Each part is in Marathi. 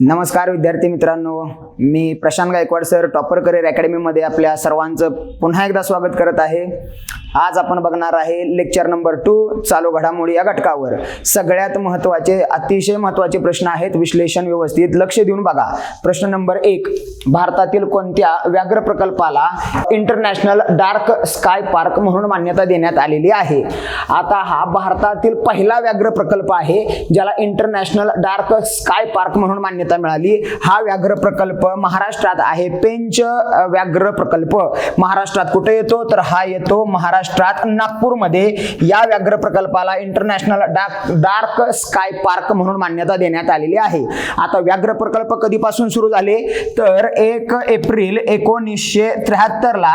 नमस्कार विद्यार्थी मित्रांनो मी Prashant Gaikwad sir topper career अकॅडमीमध्ये आपल्या सर्वांचं पुन्हा एकदा स्वागत करत आहे. आज आपण बघणार आहे लेक्चर नंबर टू चालू घडामोडी या घटकावर. सगळ्यात महत्त्वाचे अतिशय महत्त्वाचे प्रश्न आहेत विश्लेषण व्यवस्थित लक्ष देऊन बघा. प्रश्न नंबर एक भारतातील कोणत्या व्याघ्र प्रकल्पाला इंटरनॅशनल डार्क स्काय पार्क म्हणून मान्यता देण्यात आलेली आहे? आता हा भारतातील पहिला व्याघ्र प्रकल्प आहे ज्याला इंटरनॅशनल डार्क स्काय पार्क म्हणून मान्यता मान्यता मिळाली. हा व्याघ्र प्रकल्प महाराष्ट्रात आहे. पेंच व्याघ्र प्रकल्प महाराष्ट्रात कुठे येतो? तर हा येतो महाराष्ट्रात नागपूरमध्ये. या व्याघ्र प्रकल्पाला international dark dark sky park म्हणून मान्यता देण्यात आलेली आहे. आता व्याघ्र प्रकल्प कधीपासून सुरू झाले? तर एक एप्रिल एकोणीसशे त्र्याहत्तरला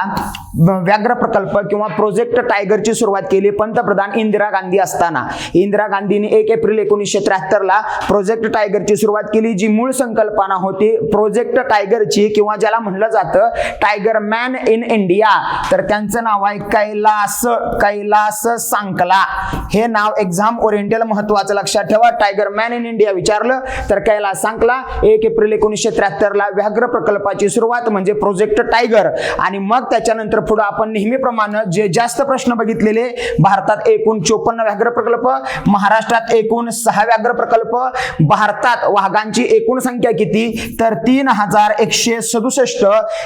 व्याघ्र प्रकल्प किंवा प्रोजेक्ट टायगरची सुरुवात केली पंतप्रधान इंदिरा गांधी असताना. इंदिरा गांधीने एक एप्रिल एकोणीसशे त्र्याहत्तरला प्रोजेक्ट टायगरची सुरुवात केली जी मूळ संकल्पना होती प्रोजेक्ट टायगरची किंवा ज्याला म्हणलं जातं टायगर मॅन इन इंडिया तर त्यांचं नाव आहे कैलास कैलास सांकला. हे नाव एक्झाम ओरिएंटल महत्वाचं लक्षात ठेवा. टायगर मॅन इन इंडिया विचारलं तर कैलास सांकला एक एप्रिल एकोणीसशे त्र्याहत्तरला व्याघ्र प्रकल्पाची सुरुवात म्हणजे प्रोजेक्ट टायगर आणि मग त्याच्यानंतर पुढे आपण नेहमीप्रमाणे जे जास्त प्रश्न बघितलेले भारतात एकूण चोपन्न व्याघ्र प्रकल्प महाराष्ट्रात एकूण सहा व्याघ्र प्रकल्प भारतात वाघांची एकूण संख्या किती? तर तीन हजार एकशे सदुसष्ट.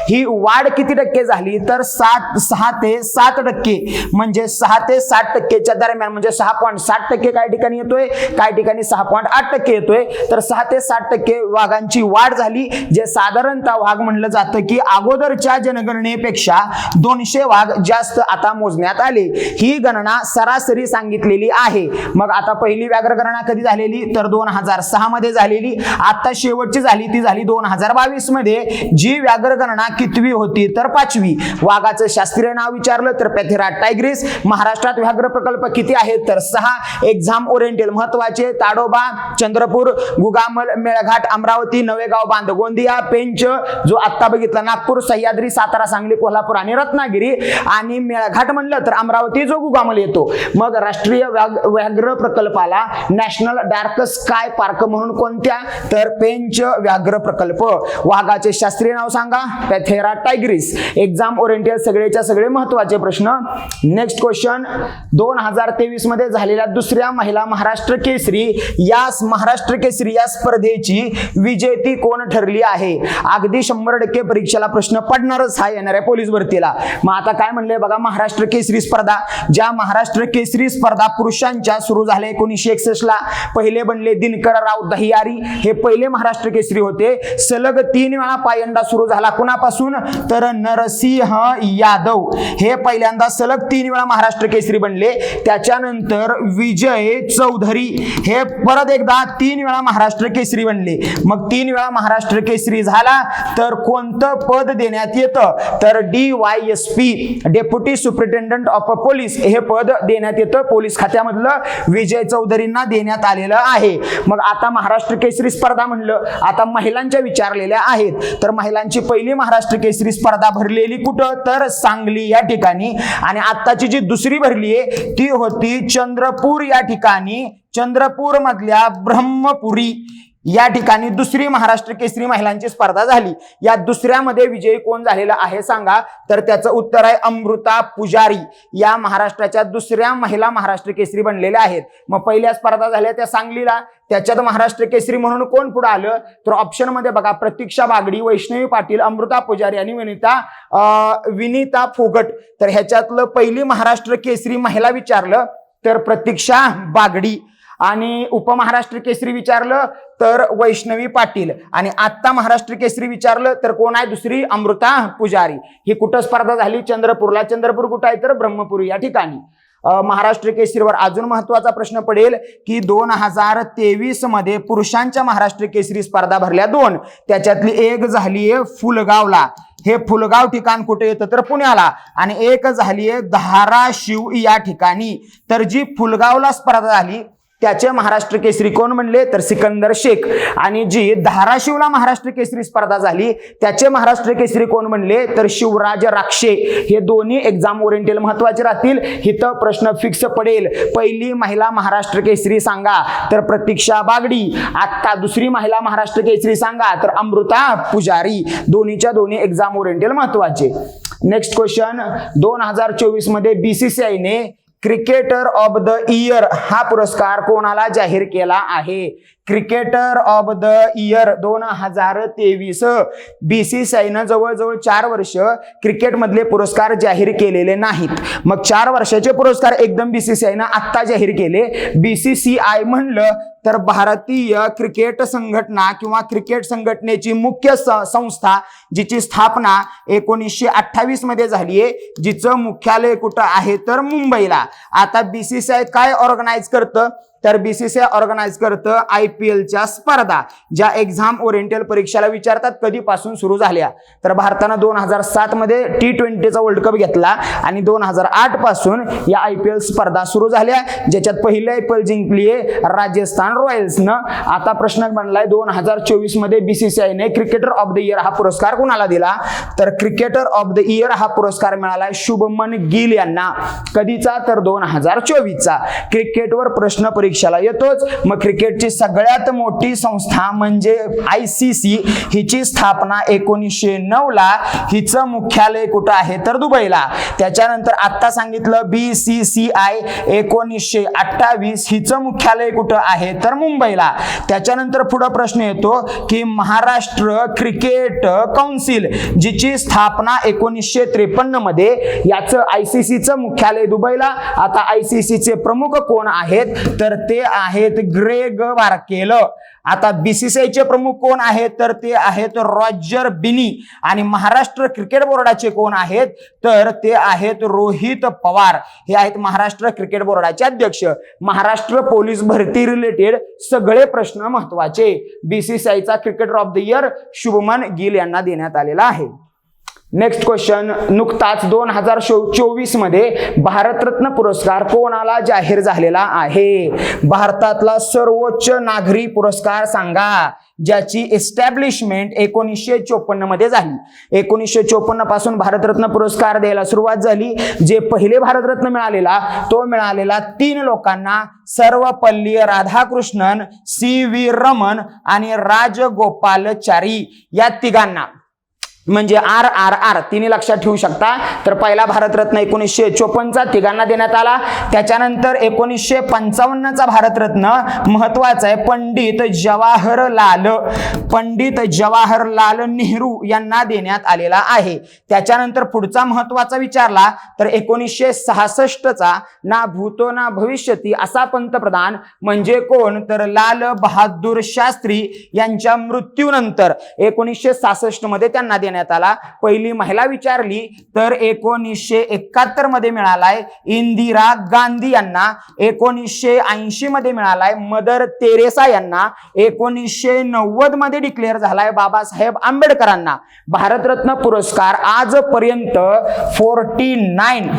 ही वाढ किती टक्के झाली? तर सात सहा ते सात टक्के. म्हणजे सहा ते सात टक्केच्या दरम्यान म्हणजे सहा पॉईंट सात टक्के काही ठिकाणी येतोय? काही ठिकाणी सहा पॉईंट आठ टक्के येतोय? तर सहा ते सात टक्के वाघांची वाढ झाली जे साधारणतः वाघ म्हणलं जातं की अगोदरच्या जनगणनेपेक्षा दोनशे वाघ जास्त आता मोजण्यात आले. ही गणना सरासरी सांगितलेली आहे. मग आता पहिली व्याघ्र गणना कधी झालेली? तर दोन हजार सहा मध्ये झालेली. आता शेवटची झाली ती झाली दोन हजार बावीसमध्ये. जी व्याघ्र गणना कितवी होती तर पाचवी. वाघाचं शास्त्रीय नाव विचारलं तर पॅथेरा टायग्रीस. महाराष्ट्रात व्याघ्र प्रकल्प किती आहेत तर सहा. एक्झाम ओरिएंटल महत्त्वाचे ताडोबा चंद्रपूर गुगामल मेळघाट अमरावती नवेगाव बांध गोंदिया पेंच जो आत्ता बघितला नागपूर सह्याद्री सातारा सांगली कोल्हापूर आणि रत्नागिरी. आणि मेळघाट म्हणलं तर अमरावती जो गुगामल येतो. मग राष्ट्रीय व्याघ्र प्रकल्पाला नॅशनल डार्क स्काय पार्क म्हणून कोणत्या? तर पेंच व्याघ्र प्रकल्प. वाघाचे शास्त्रीय नाव सांगा. Panthera tigris. एक्झाम ओरिएंटल सगळेच्या सगळे महत्त्वाचे प्रश्न. नेक्स्ट क्वेश्चन दोन हजार तेवीसमध्ये झालेल्या दुसऱ्या महिला महाराष्ट्र केसरी. या महाराष्ट्र केसरी या स्पर्धेची विजेती कोण ठरली आहे? अगदी शंभर टक्के परीक्षेला प्रश्न पडणारच हा येणाऱ्या पोलीस भरतीला. मग आता काय म्हणले बघा महाराष्ट्र केसरी स्पर्धा. ज्या महाराष्ट्र केसरी स्पर्धा पुरुषांच्या सुरू झाल्या एकोणीसशे एकसष्ट ला पहिले बनले दिनकर राव दहियारी. हे पहिले महाराष्ट्र केसरी होते. सलग तीन वेळा पायंडा सुरू झाला. कुणापासून? तर नरसिंह यादव. हे पहिल्यांदा सलग तीन वेळा महाराष्ट्र केसरी बनले. त्याच्यानंतर विजय चौधरी. हे परत एकदा तीन वेळा महाराष्ट्र केसरी बनले. मग तीन वेळा महाराष्ट्र केसरी झाला तर कोणतं पद देण्यात येतं? तर D Y S P deputy superintendent of police. हे पद देण्यात येतं पोलीस खात्यामधलं. विजय चौधरींना देण्यात आलेलं आहे. मग आता महाराष्ट्र केसरी स्पर्धा म्हणलं आता महिलांच्या विचारलेल्या आहेत. तर महिलांची पहिली महाराष्ट्र केसरी स्पर्धा भरलेली कुठं? तर सांगली या ठिकाणी. आणि आत्ताची जी दुसरी भरली आहे ती होती चंद्रपूर या ठिकाणी. चंद्रपूर मधल्या ब्रह्मपुरी. या ठिकाणी दुसरी महाराष्ट्र केसरी महिलांची स्पर्धा झाली. या दुसऱ्यामध्ये विजयी कोण झालेला आहे सांगा. तर त्याचं उत्तर आहे अमृता पुजारी. या महाराष्ट्राच्या दुसऱ्या महिला महाराष्ट्र केसरी बनलेल्या आहेत. मग पहिल्या स्पर्धा झाल्या त्या सांगलीला. त्याच्यात महाराष्ट्र केसरी म्हणून कोण पुढे आलं? तर ऑप्शनमध्ये बघा प्रतीक्षा बागडी वैष्णवी पाटील अमृता पुजारी आणि विनिता विनिता फोगट. तर ह्याच्यातलं पहिली महाराष्ट्र केसरी महिला विचारलं तर प्रतीक्षा बागडी. आणि उपमहाराष्ट्र केसरी विचारलं तर वैष्णवी पाटील. आणि आत्ता महाराष्ट्र केसरी विचारलं तर कोण आहे? दुसरी अमृता पुजारी. ही कुठं स्पर्धा झाली? चंद्रपूरला. चंद्रपूर कुठं आहे? तर ब्रह्मपुरी या ठिकाणी. महाराष्ट्र केसरीवर अजून महत्त्वाचा प्रश्न पडेल की दोन हजार तेवीसमध्ये पुरुषांच्या महाराष्ट्र केसरी स्पर्धा भरल्या दोन. त्याच्यातली एक झाली आहे फुलगावला. हे फुलगाव ठिकाण कुठे येतं? तर पुण्याला. आणि एक झाली आहे धाराशिव या ठिकाणी. तर जी फुलगावला स्पर्धा झाली त्याचे महाराष्ट्र केसरी कोण म्हणले? तर सिकंदर शेख. आणि जी धाराशिवला महाराष्ट्र केसरी स्पर्धा झाली त्याचे महाराष्ट्र केसरी कोण म्हणले? तर शिवराज राक्षे. हे दोन्ही एक्झाम ओरिएंटेल महत्त्वाचे राहतील. इथं प्रश्न फिक्स पडेल. पहिली महिला महाराष्ट्र केसरी सांगा तर प्रतीक्षा बागडी. आता दुसरी महिला महाराष्ट्र केसरी सांगा तर अमृता पुजारी. दोन्हीच्या दोन्ही एक्झाम ओरिएंटेल महत्त्वाचे. नेक्स्ट क्वेश्चन दोन हजार चोवीसमध्ये बीसीसीआयने क्रिकेटर ऑफ द इयर हा पुरस्कार कोणाला जाहीर केला आहे? क्रिकेटर ऑफ द इयर दोन हजार तेवीस. बीसीसीआयनं जवळजवळ चार वर्ष क्रिकेटमधले पुरस्कार जाहीर केलेले नाहीत. मग चार वर्षाचे पुरस्कार एकदम बीसीसीआयनं आत्ता जाहीर केले. बीसीसीआय म्हणलं तर भारतीय क्रिकेट संघटना किंवा क्रिकेट संघटनेची मुख्य संस्था जिची स्थापना एकोणीसशे अठ्ठावीसमध्ये झाली आहे जिचं मुख्यालय कुठं आहे? तर मुंबईला. आता बीसीसीआय काय ऑर्गनाईज करतं? तर बीसीसीआय ऑर्गनाईज करतं आय पी एलच्या स्पर्धा ज्या एक्झाम ओरिएंटल परीक्षेला विचारतात कधीपासून सुरू झाल्या. तर भारतानं दोन हजार सात मध्ये टी ट्वेंटीचा वर्ल्ड कप घेतला आणि दोन हजार आठपासून या आय पी एल स्पर्धा सुरू झाल्या. ज्याच्यात पहिली आय पी एल जिंकली आहे राजस्थान रॉयल्सनं. आता प्रश्न बनलाय दोन हजार चोवीसमध्ये बीसीसीआयने क्रिकेटर ऑफ द इयर हा पुरस्कार कोणाला दिला? तर क्रिकेटर ऑफ द इयर हा पुरस्कार मिळालाय शुभमन गिल यांना. कधीचा? तर दोन हजार चोवीसचा. क्रिकेटवर प्रश्न परीक्षा परीक्षेला येतोच. मग क्रिकेटची सगळ्यात मोठी संस्था म्हणजे आय सी सी हिची स्थापना एकोणीसशे नऊ ला. हिचं मुख्यालय कुठं आहे? तर दुबईला. त्याच्यानंतर आता सांगितलं बी सी सी आय एकोणीसशे अठ्ठावीस. हिचं मुख्यालय कुठं आहे? तर मुंबईला. त्याच्यानंतर पुढं प्रश्न येतो की महाराष्ट्र क्रिकेट कौन्सिल जिची स्थापना एकोणीसशे त्रेपन्नमध्ये याचं आयसीसीचं मुख्यालय दुबईला. आता आयसीसीचे प्रमुख कोण आहेत? तर ते आहेत ग्रेग बार्केल. आता बीसीसीआयचे प्रमुख कोण आहेत? तर ते आहेत रॉजर बिनी आणि महाराष्ट्र क्रिकेट बोर्डाचे कोण आहेत? तर ते आहेत रोहित पवार. हे आहेत महाराष्ट्र क्रिकेट बोर्डाचे अध्यक्ष. महाराष्ट्र पोलीस भरती रिलेटेड सगळे प्रश्न महत्त्वाचे. बीसीसीआयचा cricketer of the year Shubman Gill यांना देण्यात आलेला आहे. नेक्स्ट क्वेश्चन नुकताच दोन हजार चोवीसमध्ये भारतरत्न पुरस्कार कोणाला जाहीर झालेला आहे? भारतातला सर्वोच्च नागरी पुरस्कार सांगा ज्याची एस्टॅब्लिशमेंट एकोणीसशे चोपन्नमध्ये झाली. एकोणीसशे चोपन्नपासून भारतरत्न पुरस्कार द्यायला सुरुवात झाली. जे पहिले भारतरत्न मिळालेला तो मिळालेला तीन लोकांना सर्वपल्ली राधाकृष्णन सी व्ही रमन आणि राजगोपालचारी या तिघांना. म्हणजे आर आर आर तिने लक्षात ठेवू शकता. तर पहिला भारतरत्न एकोणीसशे चोपन्नचा तिघांना देण्यात आला. त्याच्यानंतर एकोणीसशे पंचावन्नचा भारतरत्न महत्त्वाचा आहे पंडित जवाहरलाल पंडित जवाहरलाल नेहरू यांना देण्यात आलेला आहे. त्याच्यानंतर पुढचा महत्त्वाचा विचारला तर एकोणीसशे सहासष्टचा ना भूतो ना भविष्यती असा पंतप्रधान म्हणजे कोण? तर लाल बहादूर शास्त्री यांच्या मृत्यूनंतर एकोणीसशे सहासष्टमध्ये त्यांना देण्यात आला. पहिली महिला विचारली तर एकोणीसशे एकाहत्तरमध्ये मिळालाय इंदिरा गांधी यांना. एकोणीसशे ऐंशी मध्ये मिळालाय मदर तेरेसा यांना. एकोणीसशे नव्वदमध्ये डिक्लेअर झालाय बाबासाहेब आंबेडकरांना. भारतरत्न पुरस्कार आजपर्यंत फोर्टी नाईन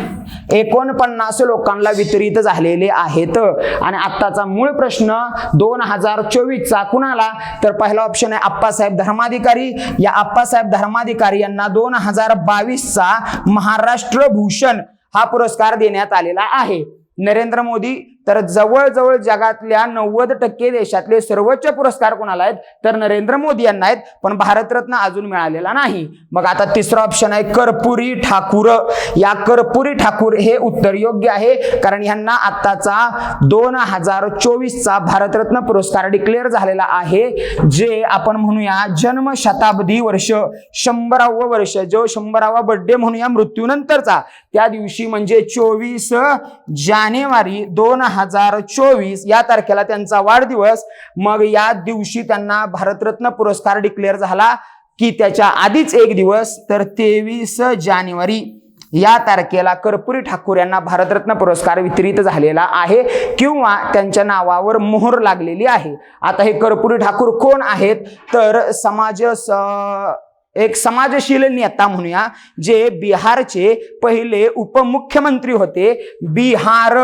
एकोणपन्नास लोकांना वितरित झालेले आहेत. आणि आत्ताचा मूळ प्रश्न दोन हजार चोवीसचा कुणाला? तर पहिला ऑप्शन आहे आप्पासाहेब धर्माधिकारी. या आप्पासाहेब धर्माधिकारी यांना दोन हजार बावीसचा महाराष्ट्र भूषण हा पुरस्कार देण्यात आलेला आहे. नरेंद्र मोदी तर जवळजवळ जगातल्या नव्वद टक्के देशातले सर्वोच्च पुरस्कार कोणाला आहेत? तर नरेंद्र मोदी यांना आहेत पण भारतरत्न अजून मिळालेला नाही. मग आता तिसरा ऑप्शन आहे कर्पुरी ठाकूर. या कर्पुरी ठाकूर हे उत्तर योग्य आहे कारण यांना आत्ताचा दोन हजार चोवीसचा भारतरत्न पुरस्कार डिक्लेअर झालेला आहे जे आपण म्हणूया जन्म शताब्दी वर्ष शंभरावं वर्ष. जो शंभरावा बर्थडे म्हणूया मृत्यूनंतरचा. त्या दिवशी म्हणजे चोवीस जानेवारी दोन हजार चोवीस या तारखेला त्यांचा वाढदिवस. मग या दिवशी त्यांना भारतरत्न पुरस्कार डिक्लेअर झाला की त्याच्या आधीच एक दिवस तर तेवीस जानेवारी या तारखेला कर्पुरी ठाकूर यांना भारतरत्न पुरस्कार वितरित झालेला आहे किंवा त्यांच्या नावावर मोहर लागलेली आहे. आता हे कर्पुरी ठाकूर कोण आहेत? तर समाज स- एक समाजशील नेता म्हणूया जे बिहारचे पहिले उपमुख्यमंत्री होते. बिहार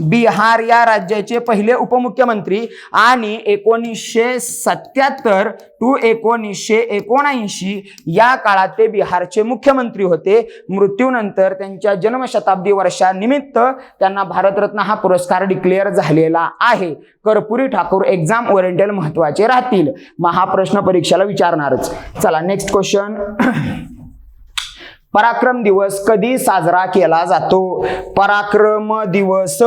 बिहार या राज्याचे पहिले उपमुख्यमंत्री आणि एकोणीसशे सत्याहत्तर टू एकोणीसशे एकोणऐंशी या काळात ते बिहारचे मुख्यमंत्री होते. मृत्यूनंतर त्यांच्या जन्मशताब्दी वर्षानिमित्त त्यांना भारतरत्न हा पुरस्कार डिक्लेअर झालेला आहे. कर्पुरी ठाकूर एक्झाम ओरिएंटल महत्त्वाचे राहतील. महाप्रश्न प्रश्न परीक्षेला विचारणारच. चला नेक्स्ट क्वेश्चन पराक्रम दिवस कधी साजरा केला जातो? पराक्रम दिवस.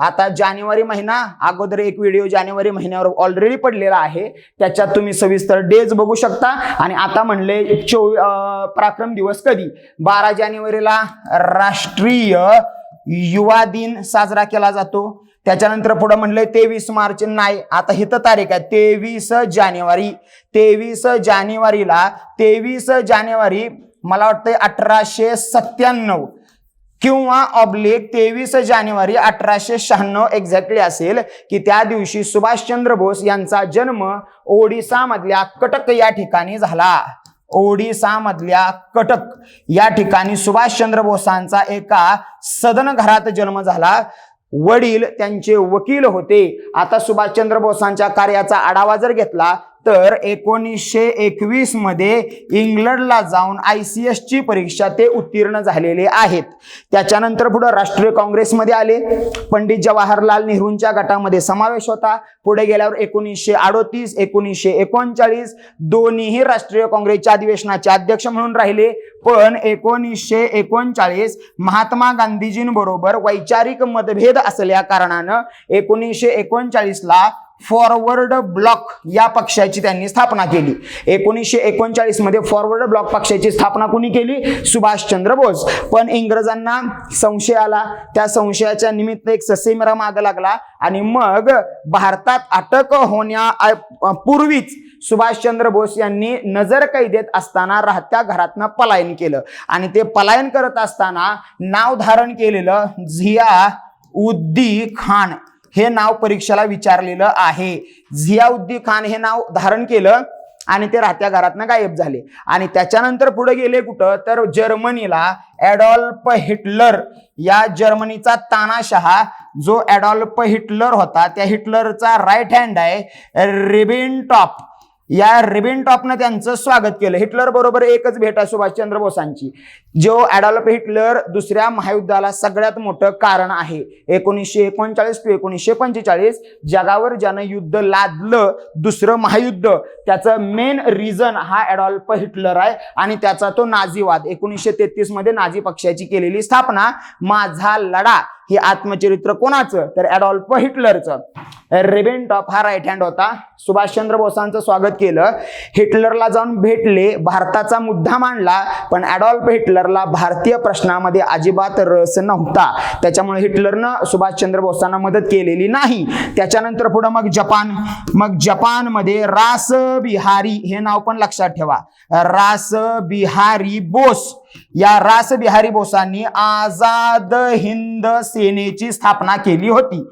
आता जानेवारी महिना अगोदर एक व्हिडिओ जानेवारी महिन्यावर ऑलरेडी पडलेला आहे. त्याच्यात तुम्ही सविस्तर डेज बघू शकता. आणि आता म्हणले चोवी पराक्रम दिवस कधी? बारा जानेवारीला राष्ट्रीय युवा दिन साजरा केला जातो. त्याच्यानंतर पुढे म्हणलंय तेवीस मार्च. नाही आता हिथं तारीख आहे तेवीस जानेवारी. तेवीस जानेवारीला तेवीस जानेवारी मला वाटतंय अठराशे सत्त्याण्णव किंवा ऑब्लिक तेवीस जानेवारी अठराशे शहाण्णव एक्झॅक्टली असेल की त्या दिवशी सुभाषचंद्र बोस यांचा जन्म ओडिसामधल्या कटक या ठिकाणी झाला. ओडिसामधल्या कटक या ठिकाणी सुभाषचंद्र बोसांचा एका सदन घरात जन्म झाला. वडील त्यांचे वकील होते. आता सुभाषचंद्र बोसांच्या कार्याचा आढावा जर घेतला तर एकोणीसशे एकवीसमध्ये इंग्लंडला जाऊन आय सी एस ची परीक्षा ते उत्तीर्ण झालेले आहेत. त्याच्यानंतर पुढे राष्ट्रीय काँग्रेसमध्ये आले. पंडित जवाहरलाल नेहरूंच्या गटामध्ये समावेश होता. पुढे गेल्यावर एकोणीसशे अडोतीस एकोणीसशे एकोणचाळीस दोन्हीही राष्ट्रीय काँग्रेसच्या अधिवेशनाचे अध्यक्ष म्हणून राहिले. पण एकोणीसशे एकोणचाळीस महात्मा गांधीजींबरोबर वैचारिक मतभेद असल्या कारणानं एकोणीसशे एकोणचाळीसला फॉरवर्ड ब्लॉक या पक्षाची त्यांनी स्थापना केली. एकोणीसशे एकोणचाळीसमध्ये फॉरवर्ड ब्लॉक पक्षाची स्थापना कोणी केली? सुभाषचंद्र बोस. पण इंग्रजांना संशय आला. त्या संशयाच्या निमित्त एक ससेमिरा माग लागला आणि मग भारतात अटक होण्या पूर्वीच सुभाषचंद्र बोस यांनी नजर कैदेत असताना राहत्या घरातनं पलायन केलं. आणि ते पलायन करत असताना नाव धारण केलेलं झिया उद्दी खान. हे नाव परीक्षेला विचारलेलं आहे. झियाउद्दी खान हे नाव धारण केलं आणि ते राहत्या घरातनं गायब झाले. आणि त्याच्यानंतर पुढे गेले कुठं? तर जर्मनीला ॲडॉल्फ हिटलर या जर्मनीचा तानाशहा जो ॲडॉल्फ हिटलर होता त्या हिटलरचा राईट हँड आहे रिबेनटॉप या रिबेनटॉपनं त्यांचं स्वागत केलं. हिटलर बरोबर एकच भेट आहे सुभाषचंद्र बोसांची. जो ॲडॉल्फ हिटलर दुसऱ्या महायुद्धाला सगळ्यात मोठं कारण आहे. एकोणीसशे एकोणचाळीस टू एकोणीसशे पंचेचाळीस जगावर ज्यानं युद्ध लादलं दुसरं महायुद्ध त्याचं मेन रिझन हा ॲडॉल्फ हिटलर आहे आणि त्याचा तो नाझीवाद. एकोणीसशे तेहतीसमध्ये नाझी पक्षाची केलेली स्थापना माझा लढा. हे आत्मचरित्र कोणाचं? तर ॲडॉल्फ हिटलरचं. रेबेनटॉप हा राईट हँड होता. सुभाषचंद्र बोसांचं स्वागत केलं. हिटलरला जाऊन भेटले भारताचा मुद्दा मांडला पण ॲडॉल्फ हिटलरला भारतीय प्रश्नामध्ये अजिबात रस नव्हता. त्याच्यामुळे हिटलरनं सुभाषचंद्र बोसांना मदत केलेली नाही. त्याच्यानंतर पुढं मग जपान. मग जपानमध्ये रास बिहारी हे नाव पण लक्षात ठेवा. रास बिहारी बोस. या रास बिहारी बोसांनी आझाद हिंद सेनेची स्थापना केली होती.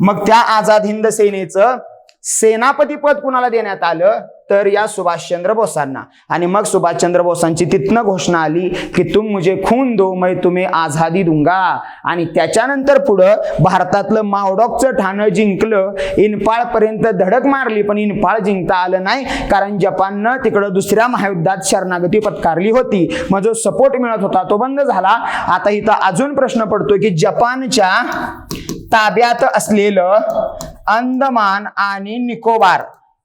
मग त्या आझाद हिंद सेनेचं सेनापती पद कुणाला देण्यात आलं? तर या सुभाषचंद्र बोसांना. आणि मग सुभाषचंद्र बोसांची तिथनं घोषणा आली की तुम मुझे खून दो मै तुम्ही आझादी दूंगा. आणि त्याच्यानंतर पुढं भारतातलं मावडॉकचं ठाणं जिंकलं. इनपाळपर्यंत धडक मारली पण इनपाळ जिंकता आलं नाही. कारण जपाननं तिकडं दुसऱ्या महायुद्धात शरणागती पत्कारली होती. मग जो सपोर्ट मिळत होता तो बंद झाला. आता इथं अजून प्रश्न पडतो की जपानच्या ताब्यात असलेलं अंदमान आणि निकोबार.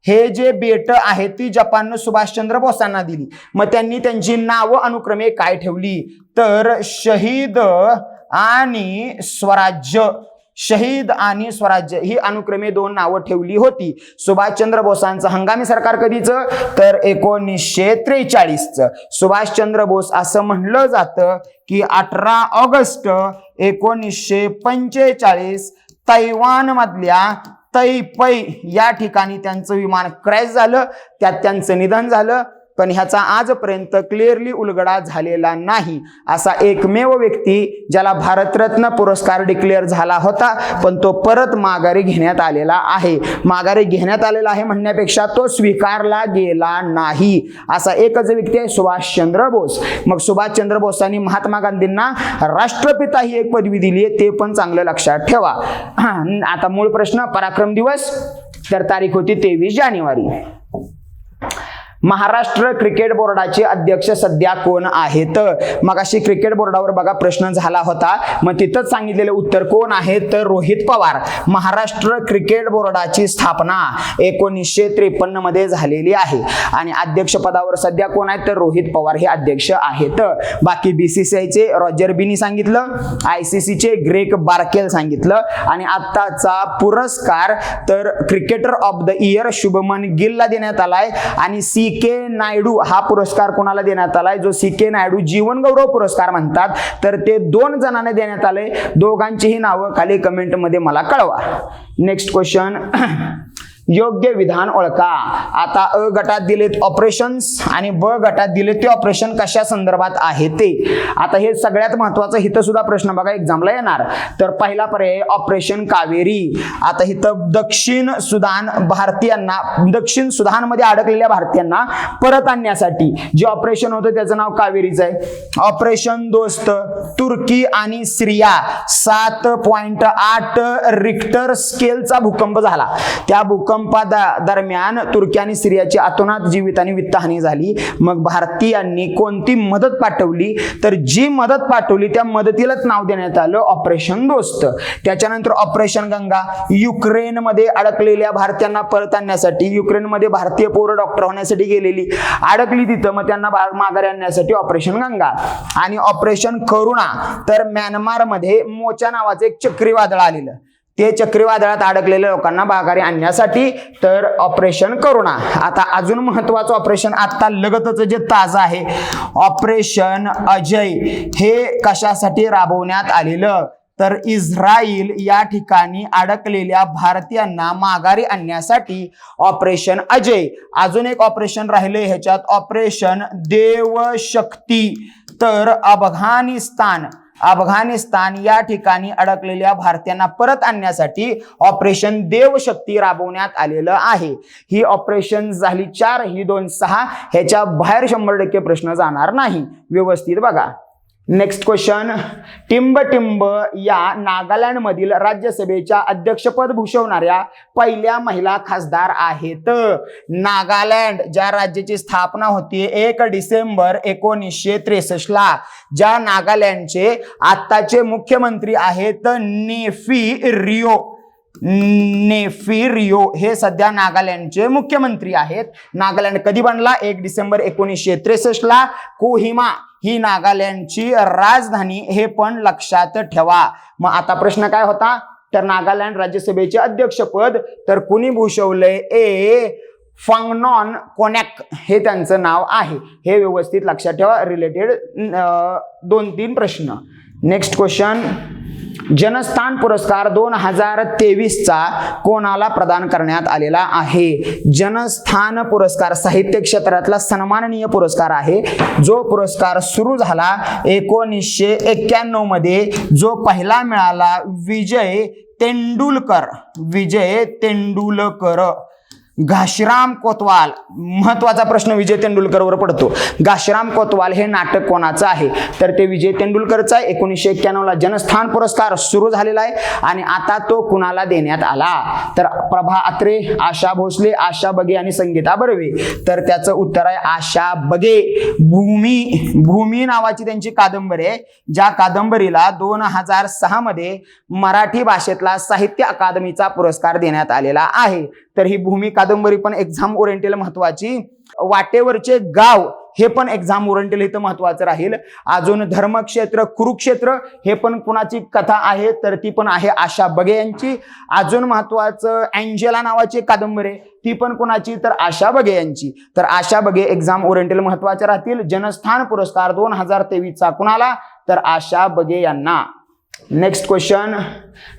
हे जे बेट आहेत ती जपाननं सुभाषचंद्र बोसांना दिली. मग त्यांनी त्यांची नावं अनुक्रमे काय ठेवली? तर शहीद आणि स्वराज्य. शहीद आणि स्वराज्य ही अनुक्रमे दोन नावं ठेवली होती. सुभाषचंद्र बोसांचं हंगामी सरकार कधीचं? तर एकोणीसशे त्रेचाळीसचं. सुभाषचंद्र बोस असं म्हणलं जातं की अठरा ऑगस्ट एकोणीसशे पंचेचाळीस तैवान तै पै या ठिकाणी त्यांचं विमान क्रॅश झालं त्यात त्यांचं निधन झालं. पण ह्याचा आजपर्यंत क्लिअरली उलगडा झालेला नाही. असा एकमेव व्यक्ती ज्याला भारतरत्न पुरस्कार डिक्लेअर झाला होता पण तो परत माघारी घेण्यात आलेला आहे. माघारी घेण्यात आलेला आहे म्हणण्यापेक्षा तो स्वीकारला गेला नाही. असा एकच व्यक्ती आहे सुभाषचंद्र बोस. मग सुभाषचंद्र बोसांनी महात्मा गांधींना राष्ट्रपिता ही एक पदवी दिली आहे ते पण चांगलं लक्षात ठेवा. आता मूळ प्रश्न पराक्रम दिवस तर तारीख होती तेवीस जानेवारी. महाराष्ट्र क्रिकेट बोर्डाचे अध्यक्ष सध्या कोण आहेत? मग अशी क्रिकेट बोर्डावर बघा प्रश्न झाला होता. मग तिथंच सांगितलेलं उत्तर कोण आहे? तर रोहित पवार. महाराष्ट्र क्रिकेट बोर्डाची स्थापना एकोणीसशे त्रेपन्नमध्ये झालेली आहे. आणि अध्यक्ष पदावर सध्या कोण आहेत? तर रोहित पवार हे अध्यक्ष आहेत. बाकी बीसीसीआयचे रॉजर बिनी सांगितलं आयसीसीचे ग्रेक बार्केल सांगितलं आणि आत्ताचा पुरस्कार तर cricketer of the year Shubman गिलला देण्यात आलाय. आणि सी के नायडू हा पुरस्कार कोणाला देण्यात आलाय? जो सी के नायडू जीवन गौरव पुरस्कार म्हणतात तर ते दोन जणांना देण्यात आले. दोघांचीही नावं खाली कमेंटमध्ये मला कळवा. नेक्स्ट क्वेश्चन योग्य विधान ओळखा. आता अ गटात दिलेत ऑपरेशन्स आणि ब गटात दिले ते ऑपरेशन कशा संदर्भात आहे ते. आता हे सगळ्यात महत्वाचं इथं सुद्धा प्रश्न बघा एक्झामला येणार. तर पहिला पर्याय ऑपरेशन कावेरी. आता इथं दक्षिण सुदान भारतीयांना दक्षिण सुदानमध्ये अडकलेल्या भारतीयांना परत आणण्यासाठी जे ऑपरेशन होतं त्याचं नाव कावेरीचं आहे. ऑपरेशन दोस्त तुर्की आणि सिरिया सात पॉइंट आठ रिक्टर स्केलचा भूकंप झाला. त्या भूकंप द- दरम्यान तुर्की आणि सिरियाची अतोनात जीवित आणि वित्तहानी झाली. मग भारतीयांनी कोणती मदत पाठवली? तर जी मदत पाठवली त्या मदतीलाच नाव देण्यात आलं ऑपरेशन दोस्त. त्याच्यानंतर ऑपरेशन गंगा युक्रेनमध्ये अडकलेल्या भारतीयांना परत आणण्यासाठी युक्रेनमध्ये भारतीय पौर डॉक्टर होण्यासाठी गेलेली अडकली तिथं मग त्यांना माघारी आणण्यासाठी ऑपरेशन गंगा. आणि ऑपरेशन करुणा तर म्यानमारमध्ये मोचा नावाचं एक चक्रीवादळ आलेलं. ते चक्रीवादळात अडकलेल्या लोकांना माघारी आणण्यासाठी तर ऑपरेशन करुणा आता अजून महत्वाचं ऑपरेशन आता लगतच जे ताजं आहे ऑपरेशन अजय हे कशासाठी राबवण्यात आलेलं? तर इस्रायल या ठिकाणी अडकलेल्या भारतीयांना माघारी आणण्यासाठी ऑपरेशन अजय. अजून एक ऑपरेशन राहिले ह्याच्यात ऑपरेशन देवशक्ती. तर अफगाणिस्तान अफगाणिस्तान या ठिकाणी अडकलेल्या भारतीयांना परत आणण्यासाठी ऑपरेशन देवशक्ती राबवण्यात आलेलं आहे. ही ऑपरेशन झाली चार ही दोन सहा ह्याच्या बाहेर शंभर टक्के प्रश्न जाणार नाही. व्यवस्थित बघा. नेक्स्ट क्वेश्चन टिंबटिंब या नागालँडमधील राज्यसभेच्या अध्यक्षपद भूषवणाऱ्या पहिल्या महिला खासदार आहेत. नागालँड ज्या राज्याची स्थापना होती एक डिसेंबर एकोणीसशे त्रेसष्टला ज्या नागालँडचे आत्ताचे मुख्यमंत्री आहेत नेफी रिओ नेफिरिओ हे सध्या नागालँडचे मुख्यमंत्री आहेत. नागालँड कधी बनला? एक डिसेंबर एकोणीसशे त्रेसष्टला कोहिमा. ही नागालँडची राजधानी हे पण लक्षात ठेवा. मग आता प्रश्न काय होता? तर नागालँड राज्यसभेचे अध्यक्षपद तर कुणी भूषवलंय? ए फांगनॉन कोनॅक हे त्यांचं नाव आहे. हे व्यवस्थित लक्षात ठेवा. रिलेटेड दोन तीन प्रश्न. Next question. जनस्थान पुरस्कार दोन हजार तेवीसचा कोणाला प्रदान करण्यात आलेला आहे? जनस्थान पुरस्कार साहित्य क्षेत्रातला सन्माननीय पुरस्कार आहे. जो पुरस्कार सुरू झाला एकोणीसशे एक्क्याण्णवमध्ये. जो पहिला मिळाला विजय तेंडुलकर. विजय तेंडुलकर. घाशीराम कोतवाल महत्त्वाचा प्रश्न विजय तेंडुलकरवर पडतो. घाशीराम कोतवाल हे नाटक कोणाचं आहे? तर ते विजय तेंडुलकरचं आहे. एकोणीसशे एक्क्याण्णवला जनस्थान पुरस्कार सुरू झालेला आहे आणि आता तो कुणाला देण्यात आला? तर प्रभा अत्रे आशा भोसले आशा बगे आणि संगीता बर्वे. तर त्याचं उत्तर आहे आशा बगे. भूमी भूमी नावाची त्यांची कादंबरी आहे ज्या कादंबरीला दोन हजार सहा मध्ये मराठी भाषेतला साहित्य अकादमीचा पुरस्कार देण्यात आलेला आहे. तर ही भूमी कादंबरी पण एक्झाम ओरिएंटेल महत्वाची. वाटेवरचे गाव हे पण एक्झाम ओरिएंटेल इथं महत्वाचं राहील. अजून धर्मक्षेत्र कुरुक्षेत्र हे पण कुणाची कथा आहे तर ती पण आहे आशा बगे यांची. अजून महत्वाचं अँजेला नावाची कादंबरी ती पण कुणाची? तर आशा बगे यांची. तर आशा बगे एक्झाम ओरिएंटेल महत्त्वाचे राहतील. जनस्थान पुरस्कार दोन हजार तेवीसचा कुणाला? तर आशा बगे यांना. नेक्स्ट क्वेश्चन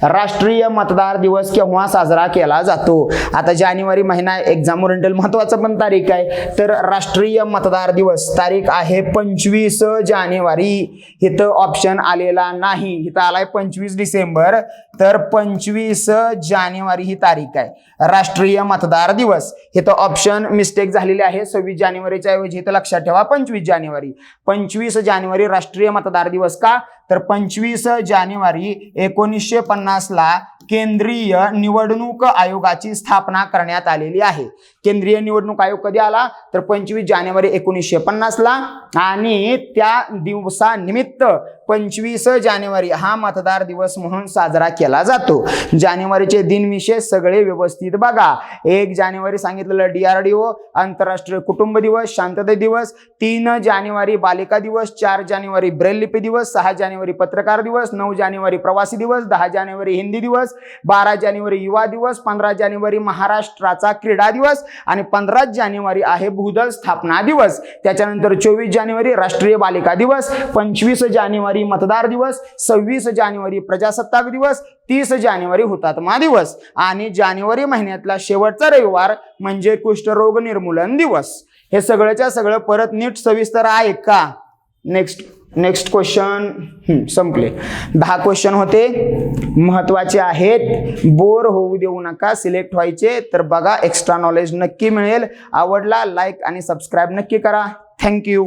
राष्ट्रीय मतदार दिवस केव्हा साजरा केला जातो? आता जानेवारी महिना एक्झाम ओरिएंटल महत्वाचं पण तारीख आहे. तर राष्ट्रीय मतदार दिवस तारीख आहे पंचवीस जानेवारी. इथं ऑप्शन आलेला नाही. इथं आलाय पंचवीस डिसेंबर. तर पंचवीस जानेवारी ही तारीख आहे. राष्ट्रीय मतदार दिवस. इथं ऑप्शन मिस्टेक झालेले आहे. सव्वीस जानेवारीच्या ऐवजी इथं लक्षात ठेवा पंचवीस जानेवारी. पंचवीस जानेवारी राष्ट्रीय मतदार दिवस का? तर पंचवीस जानेवारी एकोणीसशे पन्नासला केंद्रीय निवडणूक आयोगाची स्थापना करण्यात आलेली आहे. केंद्रीय निवडणूक आयोग कधी आला? तर पंचवीस जानेवारी एकोणीसशे पन्नासला. आणि त्या दिवसानिमित्त पंचवीस जानेवारी हा मतदार दिवस म्हणून साजरा केला जातो. जानेवारीचे दिनविशेष सगळे व्यवस्थित बघा. एक जानेवारी सांगितलेलं डीआरडीओ आंतरराष्ट्रीय कुटुंब दिवस शांतता दिवस. तीन जानेवारी बालिका दिवस चार जानेवारी ब्रेल लिपी दिवस सहा जानेवारी पत्रकार दिवस नऊ जानेवारी प्रवासी दिवस दहा जानेवारी हिंदी दिवस बारा जानेवारी युवा दिवस पंधरा जानेवारी महाराष्ट्राचा क्रीडा दिवस. आणि पंधरा जानेवारी आहे भूदल स्थापना दिवस. त्याच्यानंतर चोवीस जानेवारी राष्ट्रीय बालिका दिवस पंचवीस जानेवारी मतदार दिवस सव्वीस जानेवारी प्रजासत्ताक दिवस तीस जानेवारी हुतात्मा दिवस आणि जानेवारी महिन्यातला शेवटचा रविवार म्हणजे कुष्ठरोग निर्मूलन दिवस. हे सगळ्याच्या सगळं परत नीट सविस्तर आहे का? नेक्स्ट नेक्स्ट क्वेश्चन संपले. दहा क्वेश्चन होते. महत्त्वाचे आहेत. बोर होऊ देऊ नका. सिलेक्ट व्हायचे. तर बघा एक्स्ट्रा नॉलेज नक्की मिळेल. आवडला लाईक आणि सबस्क्राईब नक्की करा. थँक्यू